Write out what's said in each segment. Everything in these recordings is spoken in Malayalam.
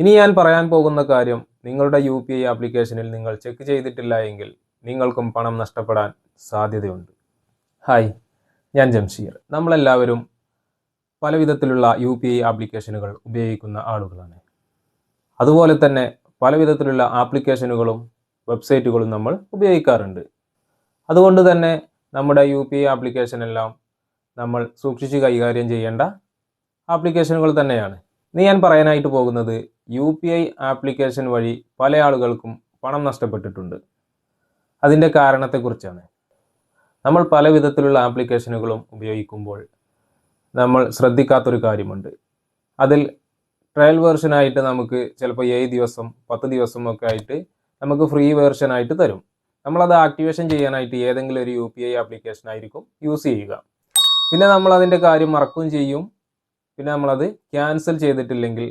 ഇനി ഞാൻ പറയാൻ പോകുന്ന കാര്യം നിങ്ങളുടെ യു പി ഐ ആപ്ലിക്കേഷനിൽ നിങ്ങൾ ചെക്ക് ചെയ്തിട്ടില്ല എങ്കിൽ നിങ്ങൾക്കും പണം നഷ്ടപ്പെടാൻ സാധ്യതയുണ്ട്. ഹായ് ഞാൻ ജംഷീർ. നമ്മളെല്ലാവരും പല വിധത്തിലുള്ള യു പി ഐ ആപ്ലിക്കേഷനുകൾ ഉപയോഗിക്കുന്ന ആളുകളാണ്. അതുപോലെ തന്നെ പല വിധത്തിലുള്ള ആപ്ലിക്കേഷനുകളും വെബ്സൈറ്റുകളും നമ്മൾ ഉപയോഗിക്കാറുണ്ട്. അതുകൊണ്ട് തന്നെ നമ്മുടെ യു പി ഐ ആപ്ലിക്കേഷനെല്ലാം നമ്മൾ സൂക്ഷിച്ച് കൈകാര്യം ചെയ്യേണ്ട ആപ്ലിക്കേഷനുകൾ തന്നെയാണ്. ഇന്ന് ഞാൻ പറയാനായിട്ട് പോകുന്നത് യു പി ഐ ആപ്ലിക്കേഷൻ വഴി പല ആളുകൾക്കും പണം നഷ്ടപ്പെട്ടിട്ടുണ്ട്. അതിന്റെ കാരണത്തെക്കുറിച്ചാണ്. നമ്മൾ പല വിധത്തിലുള്ള ആപ്ലിക്കേഷനുകളും ഉപയോഗിക്കുമ്പോൾ നമ്മൾ ശ്രദ്ധിക്കാത്തൊരു കാര്യമുണ്ട്. അതിൽ ട്രയൽ വേർഷനായിട്ട് നമുക്ക് ചിലപ്പോൾ ഏഴ് ദിവസം പത്ത് ദിവസം ഒക്കെ ആയിട്ട് നമുക്ക് ഫ്രീ വേർഷൻ ആയിട്ട് തരും നമ്മളത് ആക്ടിവേഷൻ ചെയ്യാനായിട്ട് ഏതെങ്കിലും ഒരു യു പി ഐ ആപ്ലിക്കേഷൻ ആയിരിക്കും യൂസ് ചെയ്യുക. പിന്നെ നമ്മൾ അതിന്റെ കാര്യം മറക്കുകയും ചെയ്യും. പിന്നെ നമ്മളത് ക്യാൻസൽ ചെയ്തിട്ടില്ലെങ്കിൽ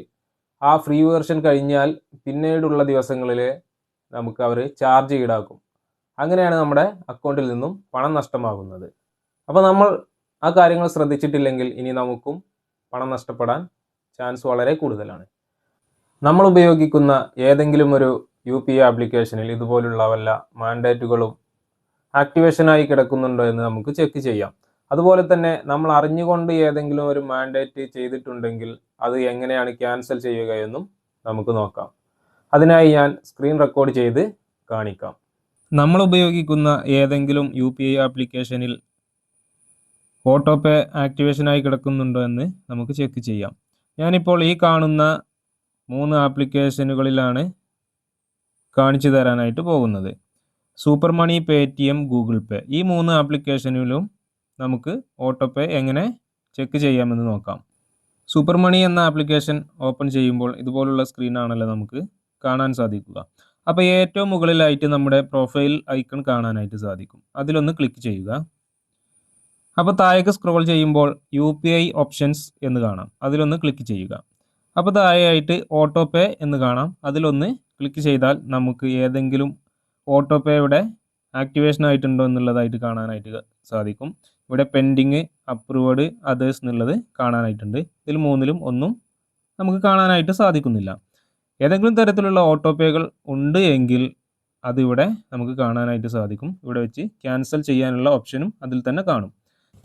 ആ ഫ്രീ വേർഷൻ കഴിഞ്ഞാൽ പിന്നീടുള്ള ദിവസങ്ങളിൽ നമുക്ക് അവർ ചാർജ് ഈടാക്കും. അങ്ങനെയാണ് നമ്മുടെ അക്കൗണ്ടിൽ നിന്നും പണം നഷ്ടമാകുന്നത്. അപ്പോൾ നമ്മൾ ആ കാര്യങ്ങൾ ശ്രദ്ധിച്ചിട്ടില്ലെങ്കിൽ ഇനി നമുക്കും പണം നഷ്ടപ്പെടാൻ ചാൻസ് വളരെ കൂടുതലാണ്. നമ്മൾ ഉപയോഗിക്കുന്ന ഏതെങ്കിലും ഒരു യു പി ഐ ആപ്ലിക്കേഷനിൽ ഇതുപോലുള്ള വല്ല മാൻഡേറ്റുകളും ആക്ടിവേഷനായി കിടക്കുന്നുണ്ടോ എന്ന് നമുക്ക് ചെക്ക് ചെയ്യാം. അതുപോലെ തന്നെ നമ്മൾ അറിഞ്ഞുകൊണ്ട് ഏതെങ്കിലും ഒരു മാൻഡേറ്റ് ചെയ്തിട്ടുണ്ടെങ്കിൽ അത് എങ്ങനെയാണ് ക്യാൻസൽ ചെയ്യുക എന്നും നമുക്ക് നോക്കാം. അതിനായി ഞാൻ സ്ക്രീൻ റെക്കോർഡ് ചെയ്ത് കാണിക്കാം. നമ്മൾ ഉപയോഗിക്കുന്ന ഏതെങ്കിലും യു പി ഐ ആപ്ലിക്കേഷനിൽ ഓട്ടോ പേ ആക്ടിവേഷനായി കിടക്കുന്നുണ്ടോ എന്ന് നമുക്ക് ചെക്ക് ചെയ്യാം. ഞാനിപ്പോൾ ഈ കാണുന്ന മൂന്ന് ആപ്ലിക്കേഷനുകളിലാണ് കാണിച്ചു തരാനായിട്ട് പോകുന്നത്. Super Money Paytm Google Pay ഈ മൂന്ന് ആപ്ലിക്കേഷനിലും നമുക്ക് ഓട്ടോ പേ എങ്ങനെ ചെക്ക് ചെയ്യാമെന്ന് നോക്കാം. സൂപ്പർ മണി എന്ന ആപ്ലിക്കേഷൻ ഓപ്പൺ ചെയ്യുമ്പോൾ ഇതുപോലുള്ള സ്ക്രീനാണല്ലോ നമുക്ക് കാണാൻ സാധിക്കുക. അപ്പോൾ ഏറ്റവും മുകളിലായിട്ട് നമ്മുടെ പ്രൊഫൈൽ ഐക്കൺ കാണാനായിട്ട് സാധിക്കും. അതിലൊന്ന് ക്ലിക്ക് ചെയ്യുക. അപ്പോൾ താഴേക്ക് സ്ക്രോൾ ചെയ്യുമ്പോൾ യു പി ഐ ഓപ്ഷൻസ് എന്ന് കാണാം. അതിലൊന്ന് ക്ലിക്ക് ചെയ്യുക. അപ്പോൾ താഴെയായിട്ട് ഓട്ടോ പേ എന്ന് കാണാം. അതിലൊന്ന് ക്ലിക്ക് ചെയ്താൽ നമുക്ക് ഏതെങ്കിലും ഓട്ടോ പേയുടെ ആക്ടിവേഷൻ ആയിട്ടുണ്ടോ എന്നുള്ളതായിട്ട് കാണാനായിട്ട് സാധിക്കും. ഇവിടെ പെൻഡിങ് അപ്രൂവഡ് അതേഴ്സ് എന്നുള്ളത് കാണാനായിട്ടുണ്ട്. ഇതിൽ മൂന്നിലും ഒന്നും നമുക്ക് കാണാനായിട്ട് സാധിക്കുന്നില്ല. ഏതെങ്കിലും തരത്തിലുള്ള ഓട്ടോ പേകൾ ഉണ്ട് എങ്കിൽ അതിവിടെ നമുക്ക് കാണാനായിട്ട് സാധിക്കും. ഇവിടെ വെച്ച് ക്യാൻസൽ ചെയ്യാനുള്ള ഓപ്ഷനും അതിൽ തന്നെ കാണും.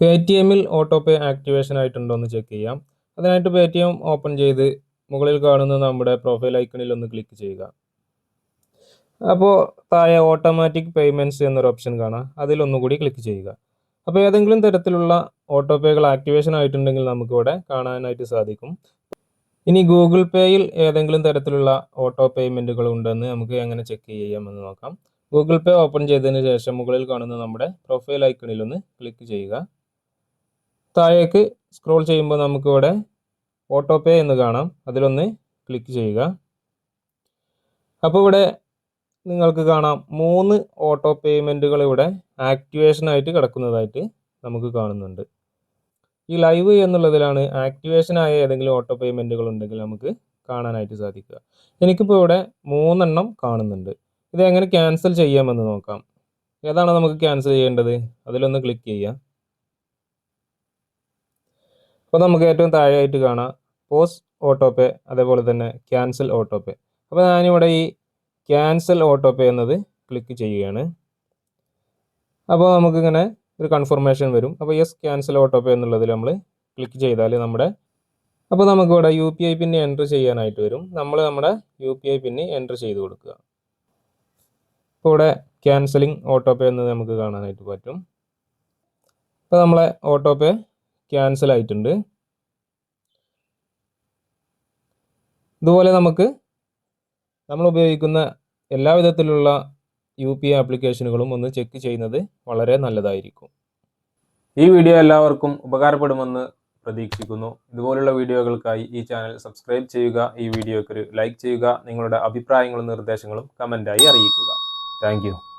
പേ ടി എമ്മിൽ ഓട്ടോ പേ ആക്ടിവേഷൻ ആയിട്ടുണ്ടോ എന്ന് ചെക്ക് ചെയ്യാം. അതിനായിട്ട് പേ ടി എം ഓപ്പൺ ചെയ്ത് മുകളിൽ കാണുന്ന നമ്മുടെ പ്രൊഫൈൽ ഐക്കണിൽ ഒന്ന് ക്ലിക്ക് ചെയ്യുക. അപ്പോൾ താഴെ ഓട്ടോമാറ്റിക് പേയ്മെന്റ്സ് എന്നൊരു ഓപ്ഷൻ കാണാം. അതിലൊന്നുകൂടി ക്ലിക്ക് ചെയ്യുക. അപ്പോൾ ഏതെങ്കിലും തരത്തിലുള്ള ഓട്ടോ പേകൾ ആക്ടിവേഷൻ ആയിട്ടുണ്ടെങ്കിൽ നമുക്കിവിടെ കാണാനായിട്ട് സാധിക്കും. ഇനി ഗൂഗിൾ പേയിൽ ഏതെങ്കിലും തരത്തിലുള്ള ഓട്ടോ പേയ്മെന്റുകൾ ഉണ്ടെന്ന് നമുക്ക് എങ്ങനെ ചെക്ക് ചെയ്യാമെന്ന് നോക്കാം. ഗൂഗിൾ പേ ഓപ്പൺ ചെയ്തതിന് ശേഷം മുകളിൽ കാണുന്ന നമ്മുടെ പ്രൊഫൈൽ ഐക്കണിൽ ഒന്ന് ക്ലിക്ക് ചെയ്യുക. താഴേക്ക് സ്ക്രോൾ ചെയ്യുമ്പോൾ നമുക്കിവിടെ ഓട്ടോ പേ എന്ന് കാണാം. അതിലൊന്ന് ക്ലിക്ക് ചെയ്യുക. അപ്പോൾ ഇവിടെ നിങ്ങൾക്ക് കാണാം മൂന്ന് ഓട്ടോ പേയ്മെന്റുകൾ ഇവിടെ ആക്ടിവേഷനായിട്ട് കിടക്കുന്നതായിട്ട് നമുക്ക് കാണുന്നുണ്ട്. ഈ ലൈവ് എന്നുള്ളതിലാണ് ആക്ടിവേഷൻ ആയ ഏതെങ്കിലും ഓട്ടോ പേയ്മെന്റുകൾ ഉണ്ടെങ്കിൽ നമുക്ക് കാണാനായിട്ട് സാധിക്കുക. എനിക്കിപ്പോൾ ഇവിടെ മൂന്നെണ്ണം കാണുന്നുണ്ട്. ഇത് എങ്ങനെ ക്യാൻസൽ ചെയ്യാമെന്ന് നോക്കാം. ഏതാണ് നമുക്ക് ക്യാൻസൽ ചെയ്യേണ്ടത്? അതിലൊന്ന് ക്ലിക്ക് ചെയ്യാം അപ്പോൾ നമുക്ക് ഏറ്റവും താഴെയായിട്ട് കാണാം. പോസ് ഓട്ടോ പേ അതേപോലെ തന്നെ ക്യാൻസൽ ഓട്ടോ പേ അപ്പോൾ ഞാനിവിടെ ഈ ക്യാൻസൽ ഓട്ടോ പേ എന്നത് ക്ലിക്ക് ചെയ്യുകയാണ്. അപ്പോൾ നമുക്കിങ്ങനെ ഒരു കൺഫർമേഷൻ വരും. അപ്പോൾ യെസ് ക്യാൻസൽ ഓട്ടോ പേ എന്നുള്ളതിൽ നമ്മൾ ക്ലിക്ക് ചെയ്താൽ നമ്മുടെ അപ്പോൾ നമുക്കിവിടെ U P I PIN enter ചെയ്യാനായിട്ട് വരും. നമ്മൾ നമ്മുടെ U P I PIN enter ചെയ്ത് കൊടുക്കുക. അപ്പോൾ ഇവിടെ ക്യാൻസലിങ് ഓട്ടോ പേ എന്ന് നമുക്ക് കാണാനായിട്ട് പറ്റും. അപ്പോൾ നമ്മളെ ഓട്ടോ പേ ക്യാൻസൽ ആയിട്ടുണ്ട്. ഇതുപോലെ നമുക്ക് നമ്മൾ ഉപയോഗിക്കുന്ന എല്ലാ വിധത്തിലുള്ള യു പി ഐ ആപ്ലിക്കേഷനുകളും ഒന്ന് ചെക്ക് ചെയ്യുന്നത് വളരെ നല്ലതായിരിക്കും. ഈ വീഡിയോ എല്ലാവർക്കും ഉപകാരപ്പെടുമെന്ന് പ്രതീക്ഷിക്കുന്നു. ഇതുപോലുള്ള വീഡിയോകൾക്കായി ഈ ചാനൽ സബ്സ്ക്രൈബ് ചെയ്യുക ഈ വീഡിയോയ്ക്ക് ഒരു ലൈക്ക് ചെയ്യുക നിങ്ങളുടെ അഭിപ്രായങ്ങളും നിർദ്ദേശങ്ങളും കമന്റായി അറിയിക്കുക. താങ്ക്